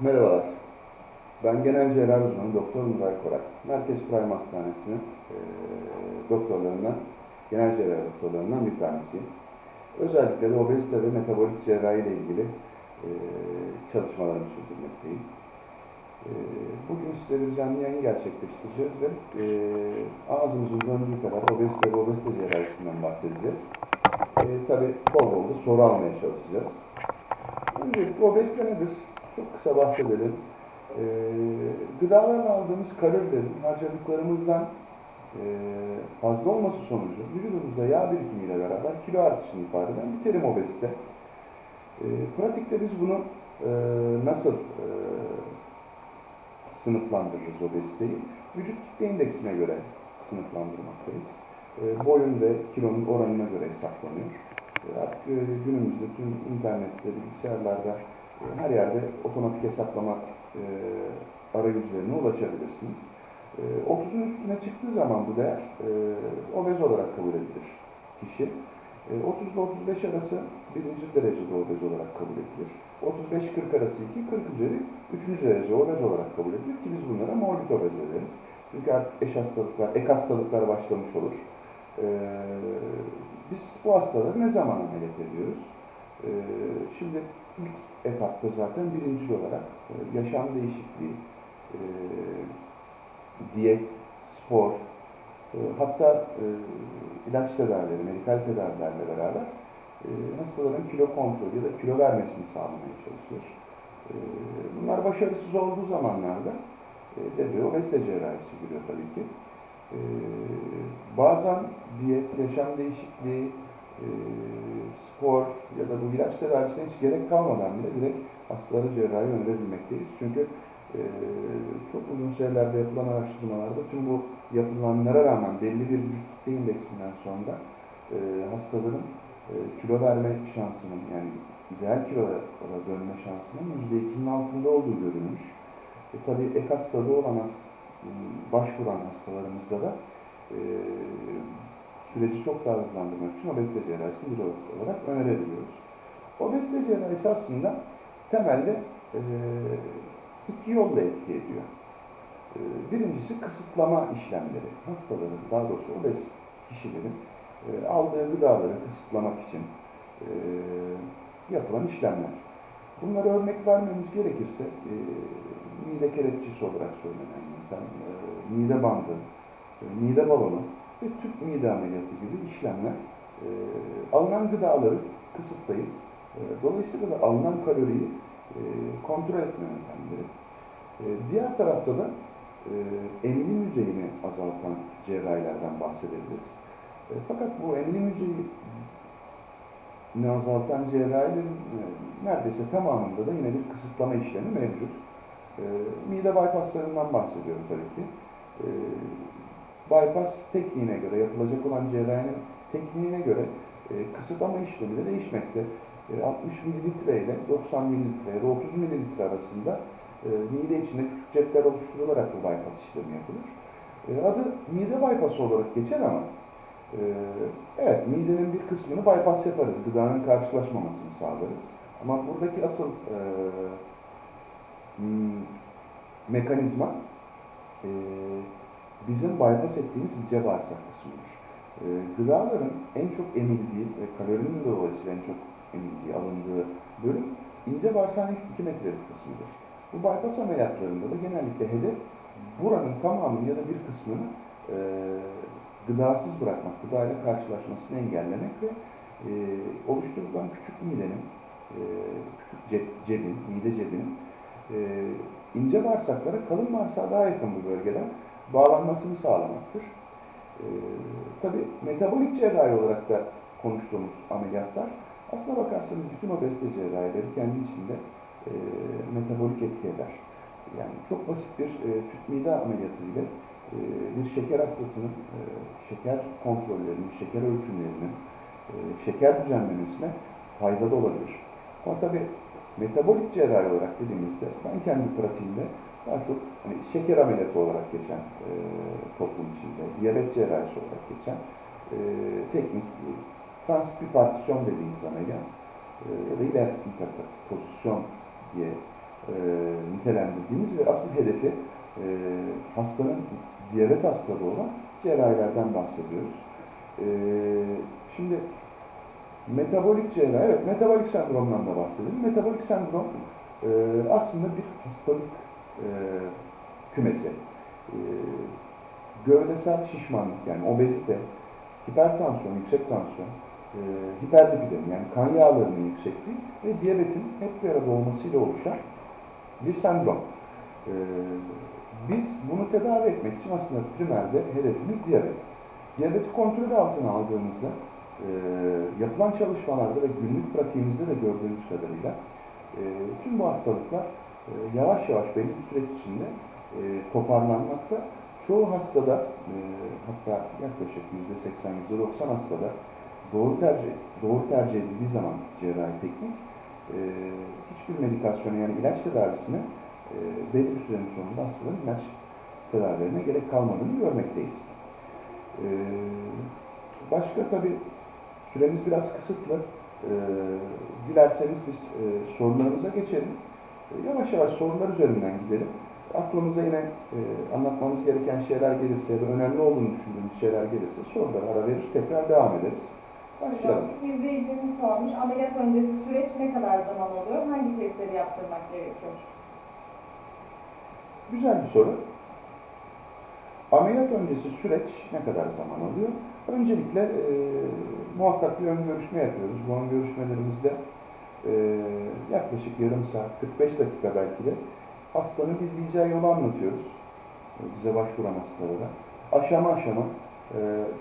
Merhabalar. Ben genel cerrahi uzmanı Doktor Nuray Korak. Merkez Prime Hastanesi'nin e, doktorlarından, genel cerrahi doktorlarından bir tanesiyim. Özellikle de obezite ve metabolik cerrahi ile ilgili e, çalışmalarımı sürdürmekteyim. E, bugün size bir canlı yayın gerçekleştireceğiz ve e, ağzımızın döndüğü kadar obezite ve obezite cerrahisinden bahsedeceğiz. E, tabii bol bol da soru almaya çalışacağız. Öncelikle obezite nedir? Çok kısa bahsedelim. Ee, gıdalardan aldığımız kalorilerin harcadıklarımızdan e, fazla olması sonucu vücudumuzda yağ birikimiyle beraber kilo artışını ifade eden bir terim obezite. Ee, pratikte biz bunu e, nasıl e, sınıflandırırız obeziteyi? Vücut kitle indeksine göre sınıflandırmaktayız. E, boyun ve kilonun oranına göre hesaplanıyor. E, artık e, günümüzde tüm internette, bilgisayarlarda e, her yerde otomatik hesaplama e, arayüzlerine ulaşabilirsiniz. E, 30'un üstüne çıktığı zaman bu değer e, obez olarak kabul edilir kişi. E, 30 ile 35 arası birinci derecede obez olarak kabul edilir. 35-40 arası 2, 40 üzeri 3. derece obez olarak kabul edilir ki biz bunlara morbid obez deriz. Çünkü artık eş hastalıklar, ek hastalıklar başlamış olur. E, biz bu hastaları ne zaman ameliyat ediyoruz? E, şimdi ilk etapta zaten birinci olarak e, yaşam değişikliği, e, diyet, spor, e, hatta ilaç tedavileri, medikal tedavilerle beraber hastaların kilo kontrolü ya da kilo vermesini sağlamaya çalışıyor. Bunlar başarısız olduğu zamanlarda devreye obezite cerrahisi giriyor tabii ki. Bazen diyet, yaşam değişikliği, e, spor ya da bu ilaç tedavisine hiç gerek kalmadan bile direkt hastalara cerrahi önerebilmekteyiz. Çünkü e, çok uzun sürelerde yapılan araştırmalarda tüm bu yapılanlara rağmen belli bir vücut kitle indeksinden sonra e, hastaların e, kilo verme şansının yani ideal kiloya dönme şansının %2'nin altında olduğu görülmüş. E, tabii ek hastalığı olan başvuran hastalarımızda da e, süreci çok daha hızlandırmak için obezite cerrahisini bir olarak önerebiliyoruz. Obezite cerrahisi aslında temelde e, iki yolla etki ediyor. E, birincisi kısıtlama işlemleri. Hastaların, daha doğrusu obez kişilerin e, aldığı gıdaları kısıtlamak için e, yapılan işlemler. Bunlara örnek vermemiz gerekirse e, mide kelepçesi olarak söylenen yöntem, e, mide bandı, e, mide balonu ve tüp mide ameliyatı gibi işlemler e, alınan gıdaları kısıtlayıp e, dolayısıyla da alınan kaloriyi e, kontrol etme yöntemleri. E, diğer tarafta da e, emilim yüzeyini azaltan cerrahilerden bahsedebiliriz. E, fakat bu emilim yüzeyini azaltan cerrahilerin e, neredeyse tamamında da yine bir kısıtlama işlemi mevcut. E, mide bypasslarından bahsediyorum tabii ki. E, bypass tekniğine göre, yapılacak olan cerrahinin tekniğine göre e, kısıtlama işlemi de değişmekte. E, 60 mililitre ile 90 mililitre ya da 30 mililitre arasında e, mide içinde küçük cepler oluşturularak bu bypass işlemi yapılır. E, adı mide bypass olarak geçer ama e, evet midenin bir kısmını bypass yaparız. Gıdanın karşılaşmamasını sağlarız. Ama buradaki asıl e, hmm, mekanizma e, bizim bypass ettiğimiz ince bağırsak kısmıdır. E, gıdaların en çok emildiği ve kalorinin dolayısıyla en çok emildiği, alındığı bölüm ince bağırsağın ilk 2 metrelik kısmıdır. Bu bypass ameliyatlarında da genellikle hedef buranın tamamını ya da bir kısmını e, gıdasız bırakmak, gıdayla karşılaşmasını engellemek ve e, oluşturulan küçük midenin, e, küçük cep, cebin, mide cebinin e, ince bağırsaklara kalın bağırsağa daha yakın bu bölgeden bağlanmasını sağlamaktır. E, Tabi metabolik cerrahi olarak da konuştuğumuz ameliyatlar aslına bakarsanız bütün obezite cerrahileri kendi içinde e, metabolik etki eder. Yani çok basit bir e, tüp mide ameliyatı ile e, bir şeker hastasının e, şeker kontrollerinin, şeker ölçümlerinin, e, şeker düzenlemesine faydalı olabilir. Ama tabii metabolik cerrahi olarak dediğimizde ben kendi pratiğimde daha çok hani şeker ameliyatı olarak geçen e, toplum içinde, diyabet cerrahisi olarak geçen e, teknik, e, transit bir partisyon dediğimiz ameliyat e, ya da iler pozisyon diye e, nitelendirdiğimiz ve asıl hedefi e, hastanın diyabet hastalığı olan cerrahilerden bahsediyoruz. E, şimdi metabolik cerrahi, evet metabolik sendromdan da bahsedelim. Metabolik sendrom e, aslında bir hastalık e, kümesi. E, gövdesel şişmanlık yani obezite, hipertansiyon, yüksek tansiyon, e, hiperlipidemi yani kan yağlarının yüksekliği ve diyabetin hep bir arada olmasıyla oluşan bir sendrom. E, biz bunu tedavi etmek için aslında primerde hedefimiz diyabet. Diyabeti kontrol altına aldığımızda e, yapılan çalışmalarda ve günlük pratiğimizde de gördüğümüz kadarıyla e, tüm bu hastalıklar e, yavaş yavaş belli bir süreç içinde e, toparlanmakta. Çoğu hastada e, hatta yaklaşık %80, %90 hastada doğru tercih, doğru tercih edildiği zaman cerrahi teknik e, hiçbir medikasyona yani ilaç tedavisine e, belli bir sürenin sonunda hastaların ilaç tedavilerine gerek kalmadığını görmekteyiz. E, başka tabii süremiz biraz kısıtlı. E, dilerseniz biz e, sorularımıza geçelim. Yavaş yavaş sorular üzerinden gidelim. Aklımıza yine e, anlatmamız gereken şeyler gelirse ya da önemli olduğunu düşündüğümüz şeyler gelirse sorulara ara verir, tekrar devam ederiz. Başlayalım. Hocam, izleyicimiz sormuş. Ameliyat öncesi süreç ne kadar zaman oluyor? Hangi testleri yaptırmak gerekiyor? Güzel bir soru. Ameliyat öncesi süreç ne kadar zaman alıyor? Öncelikle e, muhakkak bir ön görüşme yapıyoruz. Bu ön görüşmelerimizde e, yaklaşık yarım saat, 45 dakika belki de hastanın izleyeceği yolu anlatıyoruz. E, bize başvuran hastalara. Aşama aşama e,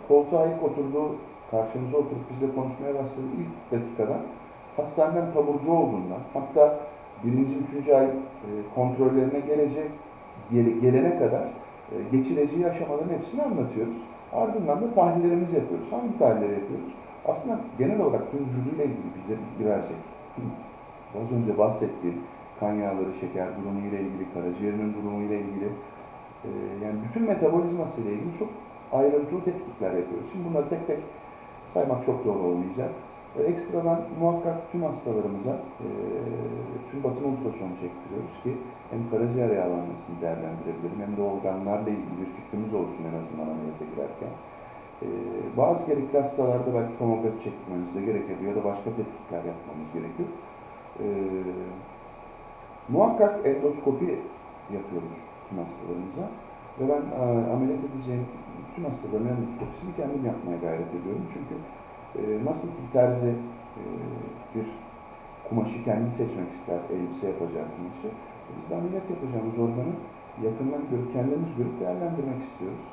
koltuğa ilk oturduğu, karşımıza oturup bizle konuşmaya başladığı ilk dakikadan hastaneden taburcu olduğundan, hatta birinci, üçüncü ay e, kontrollerine gelecek, gele- gelene kadar e, geçireceği aşamaların hepsini anlatıyoruz. Ardından da tahlillerimizi yapıyoruz. Hangi tahlilleri yapıyoruz? Aslında genel olarak tüm vücuduyla ilgili bize bilgi verecek. Az önce bahsettiğim kan yağları, şeker durumu ile ilgili, karaciğerinin durumu ile ilgili, e, yani bütün metabolizması ile ilgili çok ayrıntılı tetkikler yapıyoruz. Şimdi bunları tek tek saymak çok doğru olmayacak. E, ekstradan muhakkak tüm hastalarımıza e, tüm batın ultrasonu çektiriyoruz ki hem karaciğer yağlanmasını değerlendirebilirim hem de organlarla ilgili bir fikrimiz olsun en azından ameliyata girerken. Ee, bazı gerekli hastalarda belki tomografi çektirmemiz de gerekebiliyor ya da başka tetkikler yapmamız gerekiyor. Ee, muhakkak endoskopi yapıyoruz tüm hastalarımıza ve ben e, ameliyat edeceğim tüm hastaların endoskopisini kendim yapmaya gayret ediyorum. Çünkü e, nasıl bir terzi e, bir kumaşı kendi seçmek ister, elbise yapacağı kumaşı. Biz de ameliyat yapacağımız organı yakından görüp, kendimiz görüp değerlendirmek istiyoruz.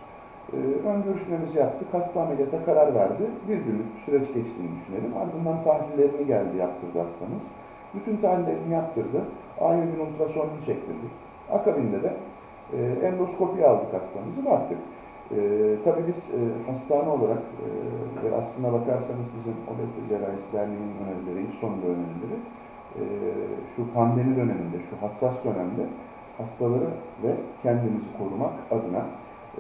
Ee, ön görüşmemizi yaptık, hasta ameliyata karar verdi. Bir günlük süreç geçtiğini düşünelim. Ardından tahlillerini geldi, yaptırdı hastamız. Bütün tahlillerini yaptırdı. Aynı gün ultrasonunu çektirdik. Akabinde de e, endoskopi aldık hastamızı, baktık. E, tabii biz e, hastane olarak e, aslına bakarsanız bizim Obezite Cerrahisi Derneği'nin önerileri, ilk sonunda önerileri e, şu pandemi döneminde, şu hassas dönemde hastaları ve kendimizi korumak adına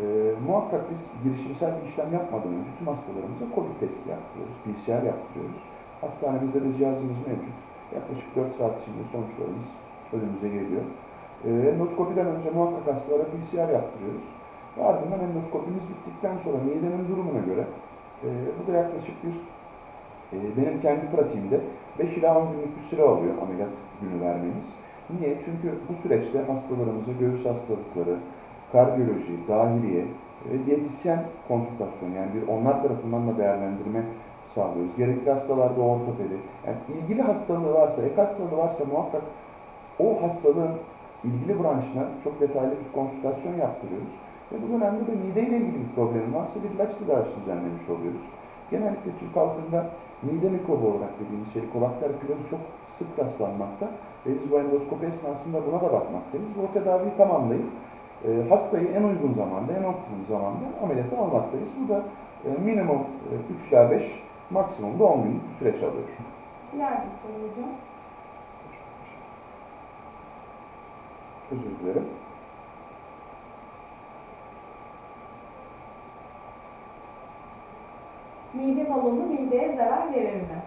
e, muhakkak biz girişimsel bir işlem yapmadan önce tüm hastalarımıza COVID testi yaptırıyoruz, PCR yaptırıyoruz. Hastanemizde de cihazımız mevcut. Yaklaşık 4 saat içinde sonuçlarımız önümüze geliyor. E, endoskopiden önce muhakkak hastalara PCR yaptırıyoruz. Ve ardından endoskopimiz bittikten sonra midenin durumuna göre e, bu da yaklaşık bir e, benim kendi pratiğimde 5 ila 10 günlük bir süre alıyor ameliyat günü vermemiz. Niye? Çünkü bu süreçte hastalarımıza göğüs hastalıkları, kardiyoloji, dahiliye ve diyetisyen konsültasyonu yani bir onlar tarafından da değerlendirme sağlıyoruz. Gerekli hastalarda ortopedi, yani ilgili hastalığı varsa, ek hastalığı varsa muhakkak o hastalığın ilgili branşına çok detaylı bir konsültasyon yaptırıyoruz. Ve bu dönemde de mideyle ilgili bir problem varsa bir ilaç tedavisi düzenlemiş oluyoruz. Genellikle Türk halkında mide mikrobu olarak dediğimiz şey Helicobacter pylori çok sık rastlanmakta. Ve biz bu endoskopi esnasında buna da bakmaktayız. Bu tedaviyi tamamlayıp e, hastayı en uygun zamanda, en optimum zamanda ameliyata almaktayız. Bu da e, minimum e, 3 ila 5, maksimum da 10 günlük bir süreç alıyor. Soru hocam. Özür dilerim. Mide balonu mideye zarar verir mi?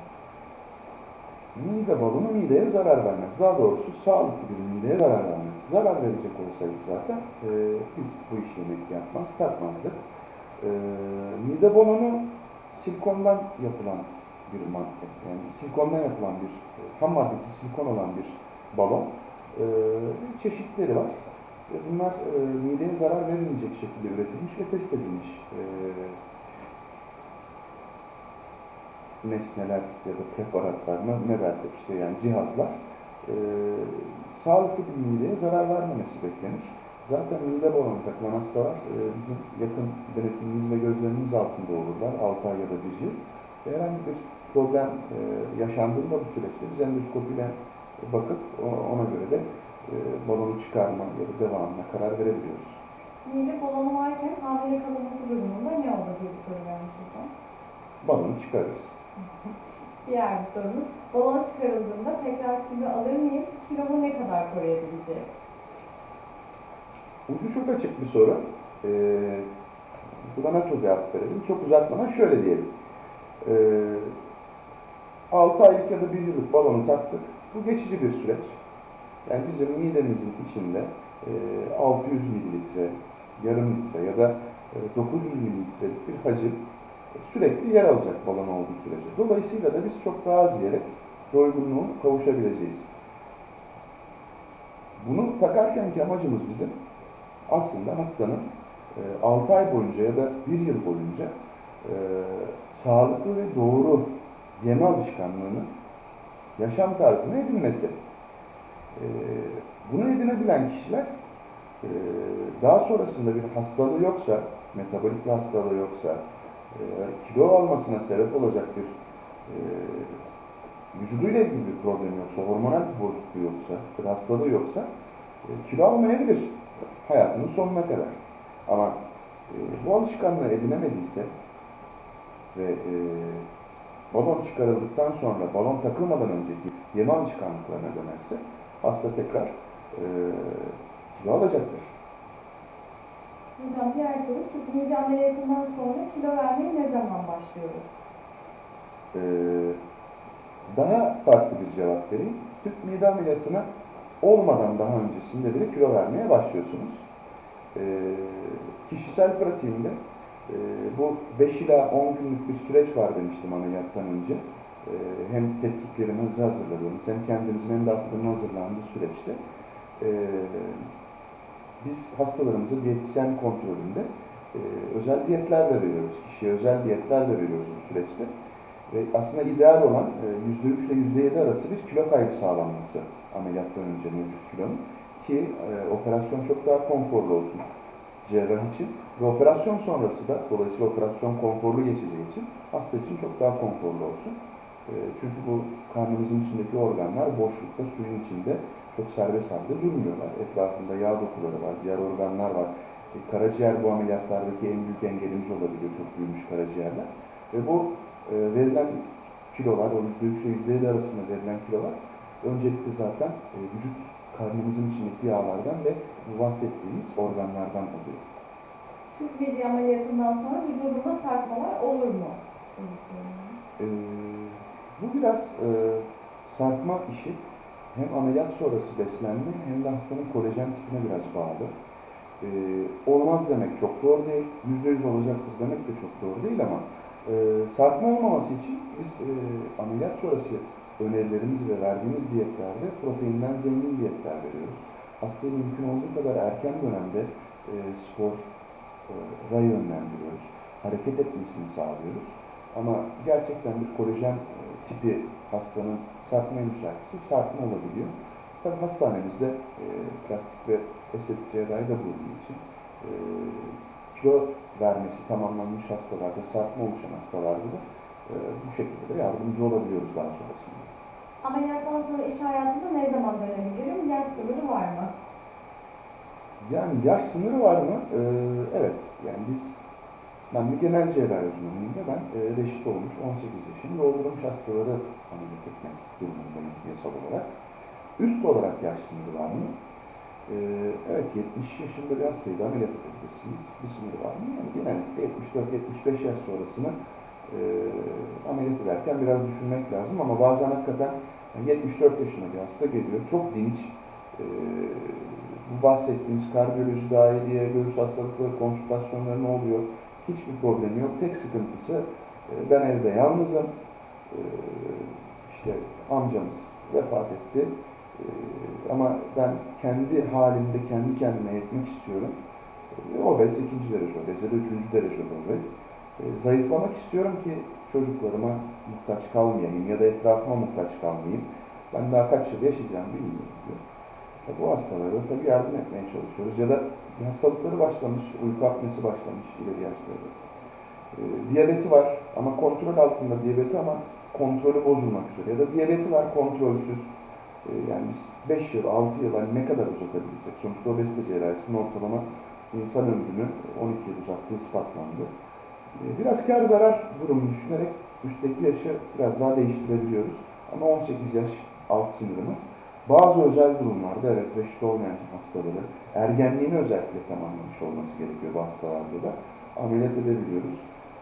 mide balonu mideye zarar vermez. Daha doğrusu sağlıklı bir mideye zarar vermez. Zarar verecek olsaydı zaten e, biz bu işlemi yapmaz, takmazdık. E, mide balonu silikondan yapılan bir madde. Yani silikondan yapılan bir, e, ham maddesi silikon olan bir balon. E, çeşitleri var. E, bunlar e, mideye zarar vermeyecek şekilde üretilmiş ve test edilmiş e, nesneler ya da preparatlar ne, ne dersek işte yani cihazlar e, sağlıklı bir mideye zarar vermemesi beklenir. Zaten mide balonu takılan hastalar e, bizim yakın denetimimiz ve gözlemimiz altında olurlar 6 ay ya da 1 yıl. Herhangi bir problem e, yaşandığında bu süreçte biz endoskopiyle bakıp ona göre de e, balonu çıkarma ya da devamına karar verebiliyoruz. Mide balonu varken hamile kalınması durumunda ne olur diye bir soru vermiş hocam. Balonu çıkarırız. Diğer bir sorumuz, balon çıkarıldığında tekrar kilo alır mıyım? Kilomu ne kadar koruyabilecek? Ucu çok açık bir soru. Ee, buna nasıl cevap verelim? Çok uzatmadan şöyle diyelim. Ee, 6 aylık ya da 1 yıllık balonu taktık. Bu geçici bir süreç. Yani bizim midemizin içinde e, 600 mililitre, yarım litre ya da e, 900 mililitrelik bir hacim sürekli yer alacak balon olduğu sürece. Dolayısıyla da biz çok daha az yere doygunluğu kavuşabileceğiz. Bunu takarken ki amacımız bizim aslında hastanın 6 ay boyunca ya da 1 yıl boyunca e, sağlıklı ve doğru yeme alışkanlığını, yaşam tarzını edinmesi. E, bunu edinebilen kişiler e, daha sonrasında bir hastalığı yoksa, metabolik bir hastalığı yoksa, e, kilo almasına sebep olacak bir e, vücuduyla ilgili bir problem yoksa, hormonal bir bozukluğu yoksa, bir hastalığı yoksa e, kilo almayabilir hayatının sonuna kadar. Ama e, bu alışkanlığı edinemediyse ve e, balon çıkarıldıktan sonra balon takılmadan önceki yeme alışkanlıklarına dönerse hasta tekrar e, kilo alacaktır. Hocam diğer soru, tüp mide ameliyatından sonra kilo vermeye ne zaman başlıyoruz? E, daha farklı bir cevap vereyim. Tüp mide ameliyatına olmadan daha öncesinde bile kilo vermeye başlıyorsunuz. E, kişisel pratiğimde e, bu 5 ila 10 günlük bir süreç var demiştim ameliyattan önce. E, hem tetkiklerimi hızlı hazırladığımız hem kendimizin hem de hastanın hazırlandığı süreçte e, biz hastalarımıza diyetisyen kontrolünde e, özel diyetler de veriyoruz. Kişiye özel diyetler de veriyoruz bu süreçte. Ve aslında ideal olan e, %3 ile %7 arası bir kilo kaybı sağlanması ameliyattan önce mevcut kilonun ki e, operasyon çok daha konforlu olsun cerrah için ve operasyon sonrası da dolayısıyla operasyon konforlu geçeceği için hasta için çok daha konforlu olsun. E, çünkü bu karnımızın içindeki organlar boşlukta suyun içinde çok serbest halde durmuyorlar. Etrafında yağ dokuları var, diğer organlar var. E, karaciğer bu ameliyatlardaki en büyük engelimiz olabiliyor çok büyümüş karaciğerler. Ve bu e, verilen kilolar, o %3 ile %7 arasında verilen kilolar öncelikle zaten e, vücut karnımızın içindeki yağlardan ve bu bahsettiğimiz organlardan oluyor. Tüp mide ameliyatından sonra vücudumda sarkmalar olur mu? E, bu biraz e, sarkma işi hem ameliyat sonrası beslenme hem de hastanın kolajen tipine biraz bağlı. E, olmaz demek çok doğru değil, %100 olacaktır demek de çok doğru değil ama e, sarkma olmaması için biz e, ameliyat sonrası önerilerimiz ve verdiğimiz diyetlerde proteinden zengin diyetler veriyoruz. Hastayı mümkün olduğu kadar erken dönemde e, spora yönlendiriyoruz. Hareket etmesini sağlıyoruz. Ama gerçekten bir kolajen e, tipi hastanın sarkmaya müsaitse sarkma olabiliyor. Tabii hastanemizde e, plastik ve estetik cerrahi de bulunduğu için e, kilo vermesi tamamlanmış hastalarda, sarkma oluşan hastalarda da e, bu şekilde de yardımcı olabiliyoruz daha sonrasında. Ameliyattan sonra iş hayatına ne zaman dönebilirim? Yaş sınırı var mı? Yani yaş sınırı var mı? Ee, evet. Yani biz, ben bir genel cerrahi uzmanıyım ve ben e, reşit olmuş 18 yaşında doldurmuş hastaları ameliyat etmek durumundayım yasal olarak. Üst olarak yaş sınırı var mı? Ee, evet 70 yaşında bir hastayı da ameliyat edebilirsiniz. Bir sınırı var mı? Yani genellikle 74-75 yaş sonrasını e, ameliyat ederken biraz düşünmek lazım ama bazen hakikaten Yani 74 yaşında bir hasta geliyor. Çok dinç. Ee, bu bahsettiğimiz kardiyoloji dahiliye, göğüs hastalıkları konsültasyonları ne oluyor? Hiçbir problemi yok. Tek sıkıntısı e, ben evde yalnızım. Ee, işte amcamız vefat etti. Ee, ama ben kendi halimde kendi kendime yetmek istiyorum. Obez, ikinci derece obez ya da üçüncü derece obez. Zayıflamak istiyorum ki çocuklarıma muhtaç kalmayayım ya da etrafıma muhtaç kalmayayım. Ben daha kaç yıl yaşayacağım bilmiyorum. E, bu hastalara tabii yardım etmeye çalışıyoruz. Ya da hastalıkları başlamış, uyku apnesi başlamış ileri yaşlarda. Ee, diyabeti var ama kontrol altında diyabeti ama kontrolü bozulmak üzere. Ya da diyabeti var kontrolsüz. Ee, yani biz 5 yıl, 6 yıl hani ne kadar uzatabilirsek. Sonuçta obezite cerrahisinin ortalama insan ömrünü 12 yıl uzattığı ispatlandı. Ee, Biraz kar zarar durumu düşünerek üstteki yaşı biraz daha değiştirebiliyoruz. Ama 18 yaş alt sınırımız. Bazı özel durumlarda evet reşit olmayan hastaları, ergenliğini özellikle tamamlamış olması gerekiyor bu hastalarda da ameliyat edebiliyoruz.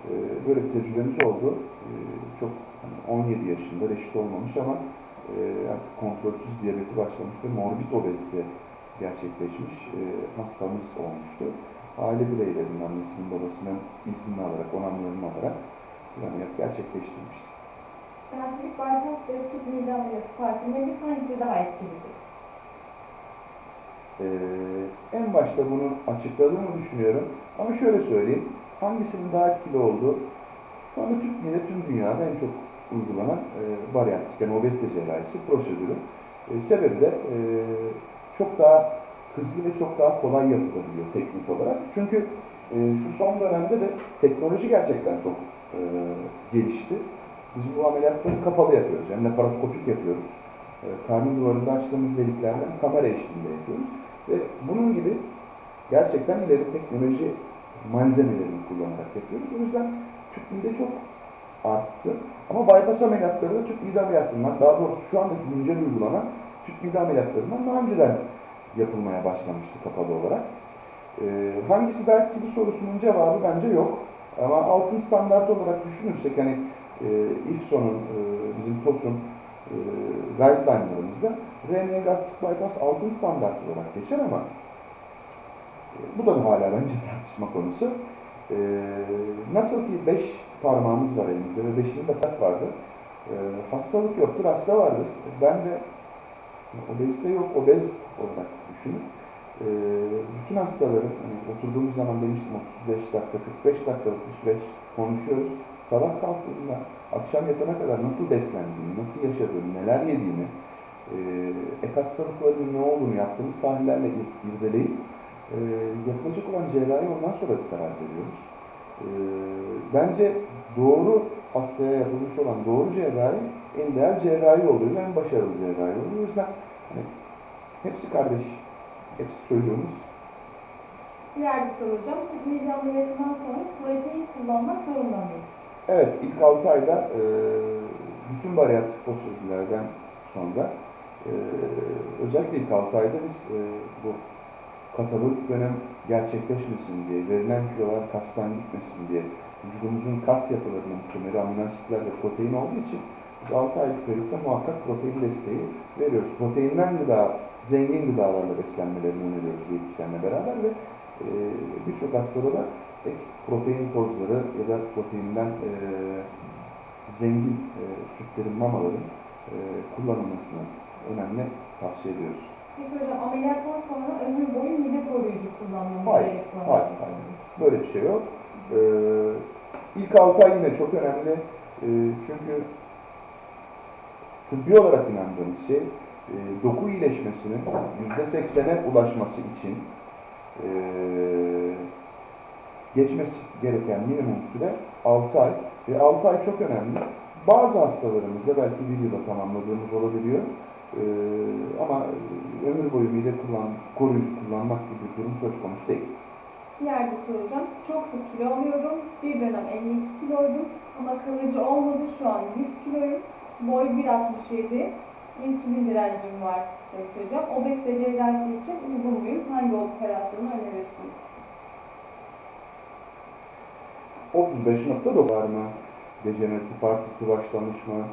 Ee, Böyle bir tecrübemiz oldu. Ee, Çok hani 17 yaşında reşit olmamış ama e, artık kontrolsüz diyabeti başlamış ve morbid obezite gerçekleşmiş e, hastamız olmuştu. Aile bireylerinin annesinin babasının iznini alarak, onamlarını alarak bir ameliyat gerçekleştirmiştik. Gazetlik bypass ve tüp mide ameliyatı nedir? Hangisi daha etkilidir? Ee, en başta bunu açıkladığımı düşünüyorum. Ama şöyle söyleyeyim. Hangisinin daha etkili olduğu şu anda tüp mide tüm dünyada en çok uygulanan e, bariyatrik yani obezite cerrahisi prosedürü. E, sebebi de e, çok daha hızlı ve çok daha kolay yapılabiliyor teknik olarak. Çünkü e, şu son dönemde de teknoloji gerçekten çok e, gelişti. Biz bu ameliyatları kapalı yapıyoruz. Yani laparoskopik yapıyoruz. E, karnın duvarında açtığımız deliklerden kamera eşliğinde yapıyoruz. Ve bunun gibi gerçekten ileri teknoloji malzemelerini kullanarak yapıyoruz. O yüzden tüp mide çok arttı. Ama bypass ameliyatları da tüp mide ameliyatlarından, daha doğrusu şu andaki güncel uygulanan tüp mide ameliyatlarından daha önceden yapılmaya başlamıştı kapalı olarak. Ee, hangisi daha etkili sorusunun cevabı bence yok. Ama altın standart olarak düşünürsek hani e, İFSO'nun, e, bizim TOS'un e, guideline'larımızda RNA gastrik bypass altın standart olarak geçer ama e, bu da hala bence tartışma konusu. E, nasıl ki beş parmağımız var elimizde ve beşinde kalp vardır. E, hastalık yoktur, hasta vardır. Ben de obezite yok, obez olarak düşünün. E, bütün hastaların, hani oturduğumuz zaman demiştim 35 dakika, 45 dakikalık bir süreç konuşuyoruz. Sabah kalktığında akşam yatana kadar nasıl beslendiğini, nasıl yaşadığını, neler yediğini, e, ek hastalıklarının ne olduğunu yaptığımız tahlillerle ir- irdeleyip e, yapılacak olan cerrahi ondan sonra karar veriyoruz. E, bence doğru hastaya yapılmış olan doğru cerrahi en değerli cerrahi oluyor, en başarılı cerrahi oluyor. O yüzden hani, hepsi kardeş, hepsi çocuğumuz. Diğer bir soru hocam. Mide ameliyatından sonra protein kullanmak zorunda mıyız? Evet, ilk 6 ayda e, bütün bariyatrik prosedürlerden sonra e, özellikle ilk 6 ayda biz e, bu katabolik dönem gerçekleşmesin diye, verilen kilolar kastan gitmesin diye, vücudumuzun kas yapılarının temeli amino asitler ve protein olduğu için biz 6 aylık periyotta muhakkak protein desteği veriyoruz. Proteinden gıda, zengin gıdalarla beslenmelerini öneriyoruz diyetisyenle beraber ve e, birçok hastada da ek protein tozları ya da proteinden e, zengin e, sütlerin, mamaların e, kullanılmasını önemli tavsiye ediyoruz. Peki hocam ameliyattan sonra ömür boyu mide koruyucu kullanmamız Hayır, gerekiyor. hayır, hayır. Böyle bir şey yok. E, ilk 6 ay yine çok önemli. E, çünkü tıbbi olarak inandığımız şey e, doku iyileşmesinin %80'e ulaşması için e, geçmesi gereken minimum süre 6 ay. Ve 6 ay çok önemli. Bazı hastalarımızda belki bir yılda tamamladığımız olabiliyor. Ee, ama ömür boyu mide kullan, koruyucu kullanmak gibi bir durum söz konusu değil. Diğer bir soru. Çok sık kilo alıyorum. Bir dönem 52 kiloydum ama kalıcı olmadı. Şu an 100 kiloyum. Boy 1.67. İnsülin direncim var demiş hocam. Obezite cerrahisi için uygun muyum? Hangi operasyonu önerirsiniz? 35.9 var mı? Dejeneratif artriti başlamış mı?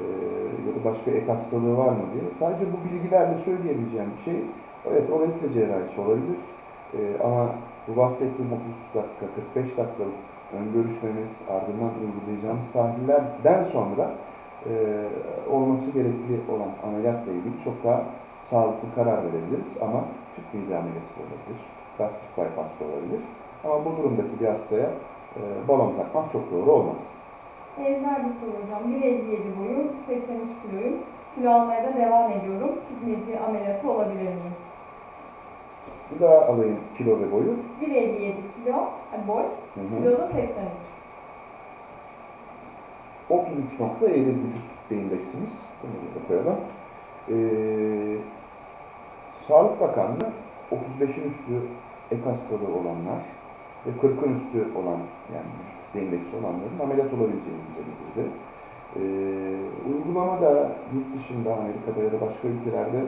e, ya da başka ek hastalığı var mı diye. Sadece bu bilgilerle söyleyebileceğim bir şey, evet obezite cerrahisi olabilir. E, ama bu bahsettiğim 30 dakika, 45 dakikalık ön görüşmemiz, ardından uygulayacağımız tahlillerden sonra e, olması gerekli olan ameliyatla ilgili çok daha sağlıklı karar verebiliriz. Ama tüp mide ameliyatı olabilir, plastik bypass olabilir. Ama bu durumdaki bir hastaya e, balon takmak çok doğru olmaz. Benzer bir soru hocam. 1.57 boyum, 83 kiloyum. Kilo almaya da devam ediyorum. Tüp mide ameliyatı olabilir miyim? Bir daha alayım kilo ve boyu. 1.57 kilo yani boy, Hı hı. kilo da 83. 33.50 vücut kitle indeksimiz. Bunu koyalım. Ee, Sağlık Bakanlığı 35'in üstü ek hastalığı olanlar ve 40'ın üstü olan yani vücut kitle indeksi olanların ameliyat olabileceğini bize bildirdi. Ee, uygulamada yurt dışında Amerika'da ya da başka ülkelerde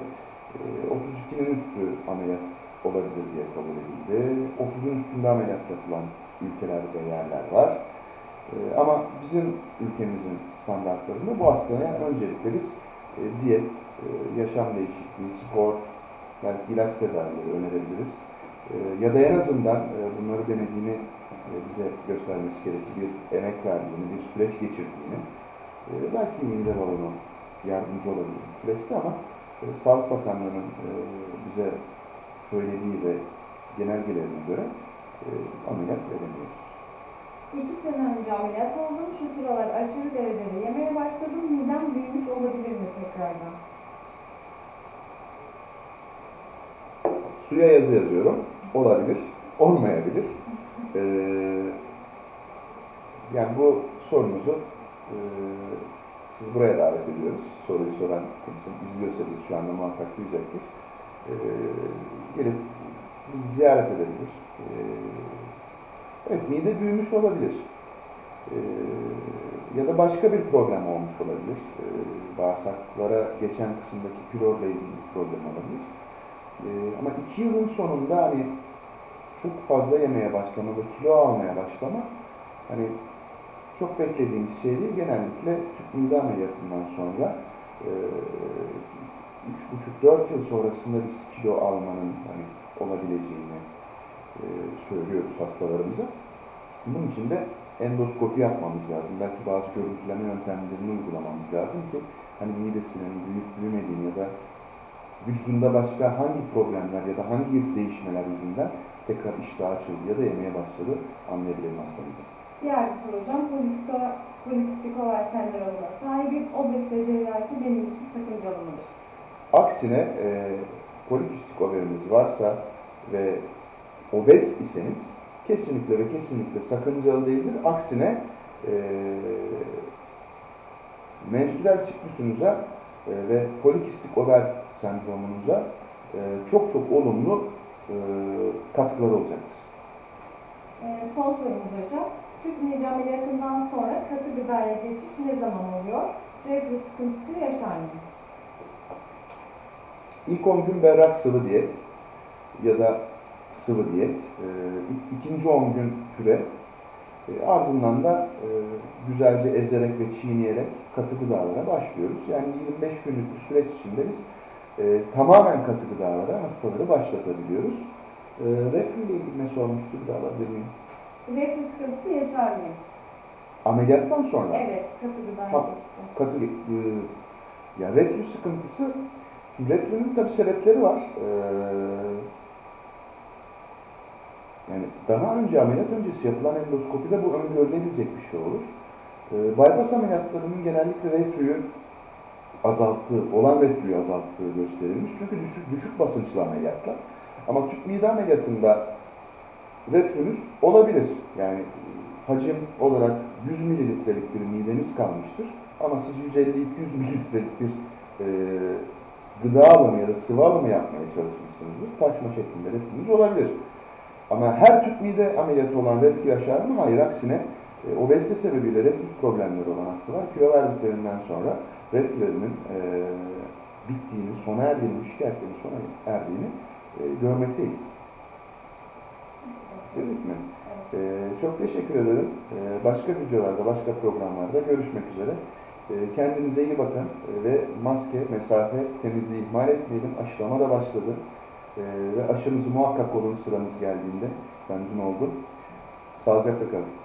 e, 32'nin üstü ameliyat olabilir diye kabul edildi. 30'un üstünde ameliyat yapılan ülkelerde yerler var. Ee, Ama bizim ülkemizin standartlarında bu hastaya öncelikle biz e, diyet, e, yaşam değişikliği, spor, belki ilaç tedavileri önerebiliriz. E, Ya da en azından e, bunları denediğini e, bize göstermesi gerekli bir emek verdiğini, bir süreç geçirdiğini, e, belki mide balonu yardımcı olabilir bu süreçte ama e, Sağlık Bakanlığı'nın e, bize söylediği ve genelgelerine göre e, ameliyat edemiyoruz. İki sene önce ameliyat oldum. Şu sıralar aşırı derecede yemeye başladım. Midem büyümüş olabilir mi tekrardan? Suya yazı yazıyorum. Olabilir, olmayabilir. Ee, yani bu sorunuzu e, siz buraya davet ediyoruz. Soruyu soran kimse izliyorsa biz şu anda muhakkak duyacaktır. Ee, gelip bizi ziyaret edebilir. Ee, evet, mide büyümüş olabilir. Ee, ya da başka bir problem olmuş olabilir. Ee, bağırsaklara geçen kısımdaki pilorla ilgili bir problem olabilir. Ee, ama iki yılın sonunda hani çok fazla yemeye başlama ve kilo almaya başlama hani çok beklediğimiz şey değil. Genellikle tüp mide ameliyatından sonra e, üç buçuk dört yıl sonrasında biz kilo almanın hani olabileceğini e, söylüyoruz hastalarımıza. Bunun için de endoskopi yapmamız lazım. Belki bazı görüntüleme yöntemlerini uygulamamız lazım ki hani midesinin büyük büyümediğini ya da vücudunda başka hangi problemler ya da hangi değişmeler yüzünden tekrar iştah açıldı ya da yemeye başladı anlayabilelim hastamızı. Diğer bir soru hocam. Polikistik ovar sendromuna sahibim. Obezite cerrahisi benim için sakıncalı mıdır? Aksine e, polikistik varsa ve obez iseniz kesinlikle ve kesinlikle sakıncalı değildir. Aksine e, menstrüel siklusunuza e, ve polikistik over sendromunuza e, çok çok olumlu e, katkıları olacaktır. Ee, son sorumuz hocam. Tüp mide ameliyatından sonra katı gıdaya geçiş ne zaman oluyor? Reflü sıkıntısı yaşar mı? İlk 10 gün berrak sıvı diyet ya da sıvı diyet. E, ik- ikinci 10 gün püre. E, ardından da e, güzelce ezerek ve çiğneyerek katı gıdalara başlıyoruz. Yani 25 günlük bir süreç içinde biz e, tamamen katı gıdalara hastaları başlatabiliyoruz. E, reflü ile ilgili ne sormuştu bir daha alabilir miyim? Reflü sıkıntısı yaşar mı? Ameliyattan sonra Evet, katı gıdaya Ha. geçti. katı e, ya reflü sıkıntısı reflünün tabi sebepleri var. E, yani daha önce ameliyat öncesi yapılan endoskopide bu öngörülebilecek bir şey olur. E, bypass ameliyatlarının genellikle reflüyü azalttığı, olan reflüyü azalttığı gösterilmiş. Çünkü düşük, düşük basınçlı ameliyatlar. Ama tüp mide ameliyatında reflünüz olabilir. Yani hacim olarak 100 mililitrelik bir mideniz kalmıştır. Ama siz 150-200 mililitrelik bir e, gıda alımı ya da sıvı alımı yapmaya çalışmışsınızdır. Taşma şeklinde reflünüz olabilir. Ama her tüp mide ameliyatı olan reflü yaşar mı? Hayır. Aksine e, obezite sebebiyle reflü problemleri olan hastalar kilo verdiklerinden sonra reflülerinin e, bittiğini, sona erdiğini, bu şikayetlerin sona erdiğini e, görmekteyiz. Değil mi? Ee, çok teşekkür ederim. Ee, başka videolarda, başka programlarda görüşmek üzere. E, kendinize iyi bakın e, ve maske, mesafe, temizliği ihmal etmeyelim. Aşılama da başladı. E, ve aşımızı muhakkak olun sıranız geldiğinde. Ben dün oldum. Sağlıcakla kalın.